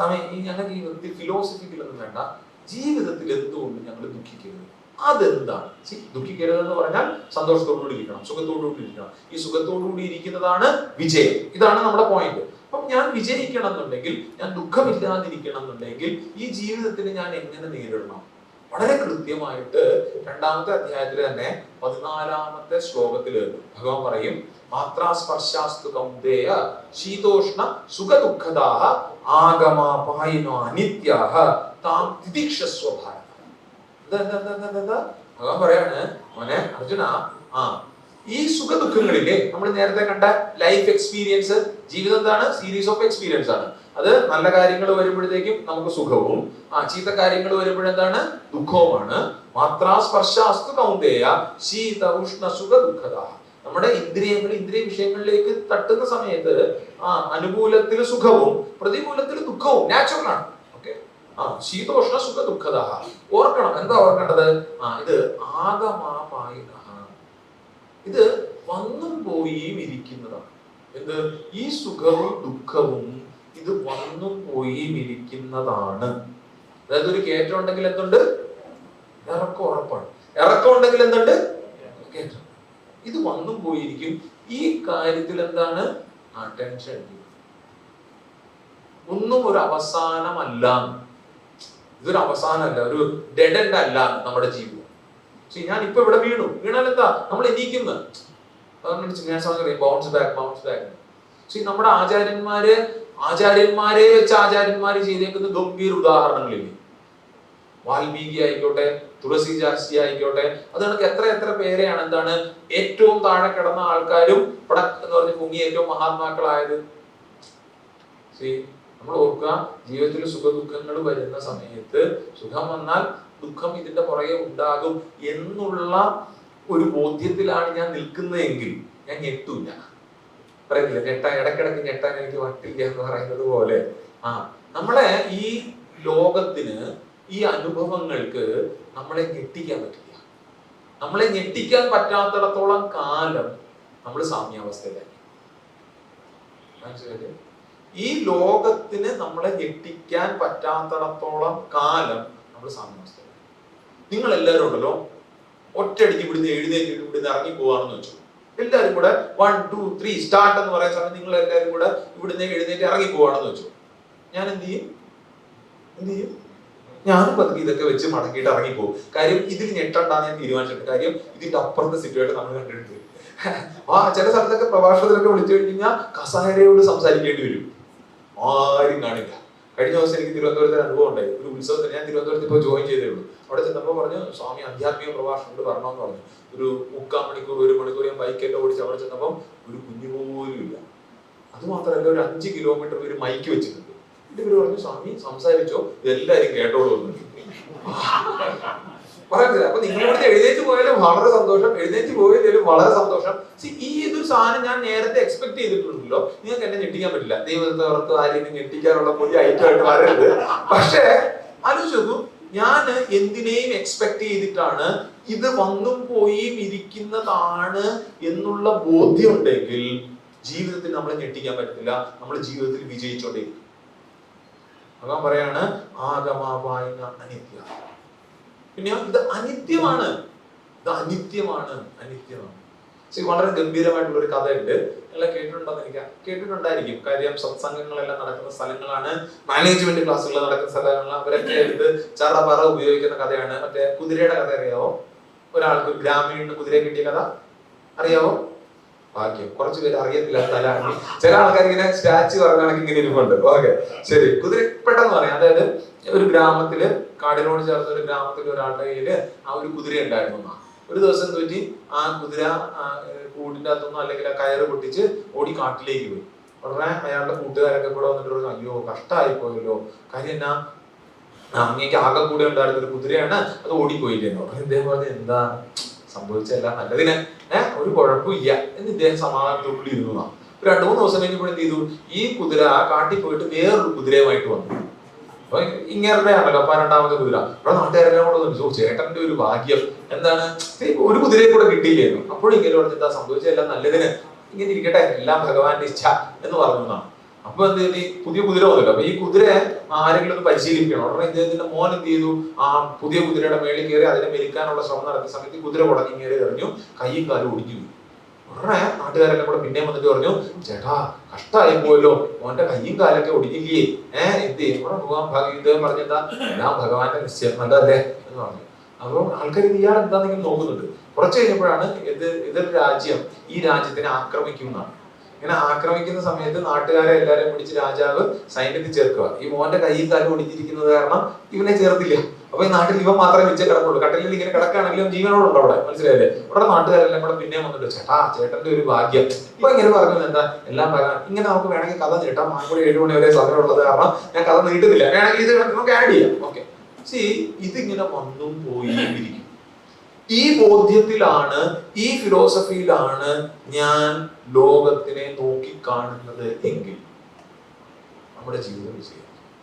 സ്വാമി ഈ ഞങ്ങൾക്ക് ഈ വൃത്തി ഫിലോസഫിക്കലൊന്നും വേണ്ട. ജീവിതത്തിൽ എന്തുകൊണ്ട് ഞങ്ങൾ ദുഃഖിക്കരുത്? അതെന്താണ്? ദുഃഖിക്കരുത് എന്ന് പറഞ്ഞാൽ സന്തോഷത്തോടുകൂടി ഇരിക്കണം സുഖത്തോടുകൂടി ഇരിക്കണം. ഈ സുഖത്തോടുകൂടി ഇരിക്കുന്നതാണ് വിജയം. ഇതാണ് നമ്മുടെ പോയിന്റ് അപ്പം ഞാൻ വിജയിക്കണം എന്നുണ്ടെങ്കിൽ ഞാൻ ദുഃഖമില്ലാതിരിക്കണം എന്നുണ്ടെങ്കിൽ ഈ ജീവിതത്തിന് ഞാൻ എങ്ങനെ നേരിടണം? വളരെ കൃത്യമായിട്ട് രണ്ടാമത്തെ അധ്യായത്തിൽ തന്നെ പതിനാലാമത്തെ ശ്ലോകത്തിൽ ഭഗവാൻ പറയും മാത്രാസ്പർശാസ്തു കൗന്ദേയ ശീതോഷ്ണ സുഖദുഃഖദാഹ ആഗമാപായിനോ അനിത്യാഹ താം തിദിക്ഷസ്വ ഭാരത. ഭഗവാൻ പറയാണ് മോനെ അർജുന ആ ഈ സുഖ ദുഃഖങ്ങളില്ലേ നമ്മൾ നേരത്തെ കണ്ട ലൈഫ് എക്സ്പീരിയൻസ് ജീവിതം എന്താണ്? സീരീസ് ഓഫ് എക്സ്പീരിയൻസ് ആണ്. അത് നല്ല കാര്യങ്ങൾ വരുമ്പോഴത്തേക്കും നമുക്ക് സുഖവും. ആ ചീത്ത കാര്യങ്ങൾ വരുമ്പോഴെന്താണ് ദുഃഖവുമാണ്. മാത്രാ സ്പർശാസ്തു കൗന്ദേയ ശീത ഉഷ്ണ സുഖ ദുഃഖത. നമ്മുടെ ഇന്ദ്രിയങ്ങൾ ഇന്ദ്രിയ വിഷയങ്ങളിലേക്ക് തട്ടുന്ന സമയത്ത് ആ അനുകൂലത്തിൽ സുഖവും പ്രതികൂലത്തിൽ ദുഃഖവും നാച്ചുറൽ ആണ്. ഓക്കെ ആ ശീതോഷ്ണ സുഖ ദുഃഖത. ഓർക്കണം. എന്താ ഓർക്കേണ്ടത്? ആ ഇത് ആഗമാപായിന ഇത് വന്നും പോയിയും ഇരിക്കുന്നതാണ്. എന്ത്? ഈ സുഖവും ദുഃഖവും ഇത് വന്നും പോയി ഇരിക്കുന്നതാണ് അതായത് ഒരു കയറ്റം ഉണ്ടെങ്കിൽ എന്തുണ്ട്? ഇറക്കം ഉറപ്പാണ്. ഇറക്കം ഉണ്ടെങ്കിൽ എന്തുണ്ട്? കയറ്റം. ഇത് വന്നും പോയിരിക്കും. ഈ കാര്യത്തിൽ എന്താണ്? അറ്റൻഷൻ ഒന്നും ഒരു അവസാനമല്ല. ഇതൊരു അവസാനമല്ല. ഒരു ഡെഡ് എൻഡ് അല്ല നമ്മുടെ ജീവിതം. ഞാൻ ഇപ്പൊ ഇവിടെ വീണു. വീണാൽ എന്താ? നമ്മൾ എനിക്കുന്നത് ഞാൻ ബൗൺസ് ബാക്ക് ബൗൺസ് ബാക്ക് സി നമ്മുടെ ആചാര്യന്മാര് ആചാര്യന്മാരെ വെച്ച് ആചാര്യന്മാര് ചെയ്തേക്കുന്ന ഗംഭീര ഉദാഹരണങ്ങളില്ലേ? വാൽമീകി ആയിക്കോട്ടെ തുളസി ജാസ്തി ആയിക്കോട്ടെ അത് കണക്ക് എത്ര എത്ര പേരെയാണ് എന്താണ് ഏറ്റവും താഴെ കിടന്ന ആൾക്കാരും ഇവിടെ എന്ന് പറഞ്ഞ പൊങ്ങി ഏറ്റവും മഹാത്മാക്കളായത്? സി നമ്മൾ ഓർക്കുക ജീവിതത്തിൽ സുഖ ദുഃഖങ്ങൾ വരുന്ന സമയത്ത് സുഖം വന്നാൽ ദുഃഖം ഇതിന്റെ പുറകെ ഉണ്ടാകും എന്നുള്ള ഒരു ബോധ്യത്തിലാണ് ഞാൻ നിൽക്കുന്നതെങ്കിൽ ഞാൻ ഞെട്ടൂല പറയുന്നില്ല ഞെട്ടാൻ ഇടക്കിടക്ക് ഞെട്ടാൻ എനിക്ക് വട്ടില്ല എന്ന് പറയുന്നത് പോലെ. ആ നമ്മളെ ഈ ലോകത്തിന് ഈ അനുഭവങ്ങൾക്ക് നമ്മളെ ഞെട്ടിക്കാൻ പറ്റില്ല. നമ്മളെ ഞെട്ടിക്കാൻ പറ്റാത്തിടത്തോളം കാലം നമ്മൾ സാമ്യാവസ്ഥയിലായി. ഈ ലോകത്തിന് നമ്മളെ ഞെട്ടിക്കാൻ പറ്റാത്തിടത്തോളം കാലം നമ്മൾ സാമ്യാവസ്ഥയിലായി. നിങ്ങൾ എല്ലാവരും ഉണ്ടല്ലോ? ഒറ്റയടിക്ക് ഇവിടുന്ന് എഴുന്നേറ്റ് ഇവിടുന്ന് ഇറങ്ങി പോവാണെന്ന് വെച്ചു. എല്ലാവരും കൂടെ വൺ ടു ത്രീ സ്റ്റാർട്ട് എന്ന് പറയുന്ന സമയത്ത് നിങ്ങൾ എല്ലാവരും കൂടെ ഇവിടുന്ന് എഴുന്നേറ്റ് ഇറങ്ങി പോവാണെന്ന് വെച്ചു. ഞാൻ എന്ത് ചെയ്യും? എന്ത് ചെയ്യും? ഞാനും പതുക്കെ ഇതൊക്കെ വെച്ച് മടക്കിയിട്ട് ഇറങ്ങി പോകും. കാര്യം ഇതിൽ ഞെട്ടണ്ടാന്ന് ഞാൻ തീരുമാനിച്ചിട്ടുണ്ട്. കാര്യം ഇതിന്റെ അപ്പുറത്തെ സിറ്റുവേഷൻ നമ്മൾ കണ്ടിട്ടുണ്ട്. ആ ചില സ്ഥലത്തൊക്കെ പ്രഭാഷണത്തിലൊക്കെ വിളിച്ചു കഴിഞ്ഞാൽ കസാരയോട് സംസാരിക്കേണ്ടി വരും. ആരും കാണില്ല. കഴിഞ്ഞ ദിവസം എനിക്ക് തിരുവനന്തപുരത്ത് അനുഭവം ഉണ്ടായി. ഒരു ഉത്സവത്തിന് ഞാൻ തിരുവനന്തപുരത്ത് ഇപ്പോൾ ജോയിൻ ചെയ്തേ ഉള്ളൂ അവിടെ ചെന്നപ്പോൾ പറഞ്ഞു സ്വാമി ആധ്യാത്മിക പ്രഭാഷണം വരണമെന്ന് പറഞ്ഞു. ഒരു മുക്കാൽ മണിക്കൂർ ഒരു മണിക്കൂർ ഞാൻ ബൈക്കൊക്കെ ഓടിച്ച് അവിടെ ചെന്നപ്പോൾ ഒരു കുഞ്ഞു പോലും ഇല്ല. അതുമാത്രമല്ല ഒരു അഞ്ച് കിലോമീറ്റർ ഒരു മൈക്ക് വെച്ചിട്ടുണ്ട്. എന്നിട്ട് ഇവർ പറഞ്ഞു സ്വാമി സംസാരിച്ചോ? ഇതെല്ലാവരും കേട്ടോളൂ എന്ന് പറയുന്നില്ല അപ്പൊ നിങ്ങൾ ഇവിടുത്തെ എഴുന്നേറ്റ് പോയാലും വളരെ സന്തോഷം. എഴുന്നേറ്റ് പോയില്ലെങ്കിലും വളരെ സന്തോഷം. ഈ ഇതൊരു സാധനം ഞാൻ നേരത്തെ എക്സ്പെക്ട് ചെയ്തിട്ടുണ്ടല്ലോ. നിങ്ങൾക്ക് എന്നെ ഞെട്ടിക്കാൻ പറ്റില്ല. ദൈവത്തെ ഓർത്ത് ആരെയും ഞെട്ടിക്കാനുള്ള പുതിയ ഐറ്റം ആയിട്ട് വരരുത്. പക്ഷേ ആലോചിച്ചു ഞാൻ എന്തിനേയും എക്സ്പെക്ട് ചെയ്തിട്ടാണ് ഇത് വന്നും പോയും ഇരിക്കുന്നതാണ് എന്നുള്ള ബോധ്യം ഉണ്ടെങ്കിൽ ജീവിതത്തിൽ നമ്മളെ ഞെട്ടിക്കാൻ പറ്റത്തില്ല. നമ്മൾ ജീവിതത്തിൽ വിജയിച്ചോണ്ടേ ഭഗവാൻ പറയാണ് ആഗമാവായന അനിത്യ. പിന്നെ ഇത് അനിത്യമാണ്. ഇത് അനിത്യമാണ് അനിത്യമാണ്. ശരി വളരെ ഗംഭീരമായിട്ടുള്ള ഒരു കഥയുണ്ട്. നിങ്ങളെ കേട്ടിട്ടുണ്ടോ എനിക്ക് കേട്ടിട്ടുണ്ടായിരിക്കും. കാര്യം സത്സംഗങ്ങളെല്ലാം നടക്കുന്ന സ്ഥലങ്ങളാണ്. മാനേജ്മെന്റ് ക്ലാസ്സുകൾ നടക്കുന്ന സ്ഥലങ്ങളാണ്. അവരൊക്കെ എടുത്ത് ചറപറ ഉപയോഗിക്കുന്ന കഥയാണ്. മറ്റേ കുതിരയുടെ കഥ അറിയാവോ? ഒരാൾക്ക് ഗ്രാമീണ കുതിരയെ കിട്ടിയ കഥ അറിയാവോ? ഭാഗ്യം കുറച്ച് പേര് അറിയത്തില്ല സ്ഥലമാണ് ചില ആൾക്കാർ ഇങ്ങനെ സ്റ്റാച്ചു പറഞ്ഞാണെങ്കിൽ ഇങ്ങനെ ഇരിപ്പുണ്ട്. ഓക്കെ. ശരി. കുതിര പെട്ടെന്ന് പറയാം. അതായത് ഒരു ഗ്രാമത്തിൽ കാടിനോട് ചേർന്ന ഒരു ഗ്രാമത്തിൽ ഒരാളുടെ കയ്യിൽ ആ ഒരു കുതിര ഉണ്ടായിരുന്നു. ഒരു ദിവസം തോറ്റി ആ കുതിര കൂടിന്റെ അകത്തുനിന്നോ അല്ലെങ്കിൽ ആ കയറ് പൊട്ടിച്ച് ഓടി കാട്ടിലേക്ക് പോയി. ഉടനെ അയാളുടെ കൂട്ടുകാരൊക്കെ കൂടെ വന്നിട്ട് പറഞ്ഞു അയ്യോ കഷ്ടമായി പോയല്ലോ കാര്യം എന്നാ? അങ്ങേക്ക് ആകെ കൂടെ ഉണ്ടായിരുന്ന ഒരു കുതിരയാണ്. അത് ഓടിപ്പോയില്ലേ? ഉടനെ ഇദ്ദേഹം പറഞ്ഞു എന്താ? സംഭവിച്ചല്ല നല്ലതിന് ഏഹ് ഒരു കുഴപ്പമില്ല. എന്ന് ഇദ്ദേഹം സമാധാനത്തോടുകൂടി ഇരുന്നു ഒരു രണ്ടു മൂന്ന് ദിവസം കഴിഞ്ഞപ്പോൾ എന്ത് ചെയ്തു? ഈ കുതിര ആ കാട്ടിൽ പോയിട്ട് വേറൊരു കുതിരയുമായിട്ട് വന്നു. അപ്പൊ ഇങ്ങനെ ആണല്ലോ അപ്പൊ രണ്ടാമത്തെ കുതിര. ഇവിടെ നാട്ടുകാരെല്ലാം കൂടെ ചോദിച്ചു "ഓ, ചേട്ടന്റെ ഒരു ഭാഗ്യം. എന്താണ്? ഒരു കുതിരയെ കൂടെ കിട്ടിയില്ലായിരുന്നു അപ്പോഴും ഇങ്ങനെ പറഞ്ഞു എന്താ സംഭവിച്ചതെല്ലാം നല്ലതിന്? ഇങ്ങനെ ഇരിക്കട്ടെ. എല്ലാം ഭഗവാന്റെ ഇച്ഛ എന്ന് പറഞ്ഞു അപ്പൊ എന്ത് ചെയ്തു? പുതിയ കുതിര വന്നല്ലോ അപ്പൊ ഈ കുതിര ആരെങ്കിലും ഒന്ന് പരിശീലിപ്പിക്കണം. ഉടനെ ഇദ്ദേഹത്തിന്റെ മോൻ എന്ത് ചെയ്തു? ആ പുതിയ കുതിരയുടെ മേളിൽ കയറി അതിനെ മെലിക്കാനുള്ള ശ്രമം നടത്തിയ സമയത്ത് കുതിര കുടങ്ങി കയറി എറിഞ്ഞു. കൈയും കാലും ഒടിഞ്ഞു. ഉടനെ നാട്ടുകാരെല്ലാം കൂടെ പിന്നെയും വന്നിട്ട് പറഞ്ഞു ചേട്ടാ കഷ്ടമായി പോയല്ലോ മോന്റെ കൈയും കാലൊക്കെ ഒടിഞ്ഞില്ലേ? ഏഹ് എന്ത് ഭാഗ്യം ഇദ്ദേഹം പറഞ്ഞെന്താ? എല്ലാം ഭഗവാന്റെ നിശ്ചയം നല്ലതല്ലേ എന്ന് പറഞ്ഞു. അപ്പോൾ ആൾക്കാർ ഇയാൾ എന്താണെങ്കിലും നോക്കുന്നുണ്ട്. കുറച്ച് കഴിഞ്ഞപ്പോഴാണ് ഇത് ഇതൊരു രാജ്യം ഈ രാജ്യത്തിനെ ആക്രമിക്കുന്നതാണ് ഇങ്ങനെ ആക്രമിക്കുന്ന സമയത്ത് നാട്ടുകാരെ എല്ലാവരെയും പിടിച്ച് രാജാവ് സൈന്യത്തിൽ ചേർക്കുക. ഈ മോന്റെ കൈയും കാലും ഒടിഞ്ഞിരിക്കുന്നത് കാരണം ഇവനെ ചേർത്തില്ല. അപ്പൊ ഈ നാട്ടിൽ ഇവൻ മാത്രമേ വെച്ച് കിടക്കുള്ളൂ. കട്ടലിൽ ഇങ്ങനെ കിടക്കുകയാണെങ്കിലും ജീവനോടുണ്ട് അവിടെ. മനസ്സിലായില്ലേ? അവിടെ നാട്ടുകാരെല്ലാം കൂടെ പിന്നെ വന്നിട്ട് ചേട്ടാ ചേട്ടന്റെ ഒരു ഭാഗ്യം. ഇപ്പൊ ഇങ്ങനെ പറഞ്ഞത് എന്താ? എല്ലാം പറയാം ഇങ്ങനെ നമുക്ക് വേണമെങ്കിൽ കഥ നീട്ടാം. മാങ്കുടി ഏഴ് മണി വരെ സമയമുള്ളത് കാരണം ഞാൻ കഥ നീട്ടുന്നില്ല. വേണമെങ്കിൽ ഇത് നമുക്ക് ആഡ് ചെയ്യാം. ഓക്കെ ഇതിങ്ങനെ വന്നും പോയി ഇരിക്കും ഈ ബോധ്യത്തിലാണ് ഈ ഫിലോസഫിയിലാണ് ഞാൻ ലോകത്തിനെ നോക്കിക്കാണുന്നത് എങ്കിൽ നമ്മുടെ ജീവിതം വിജയം.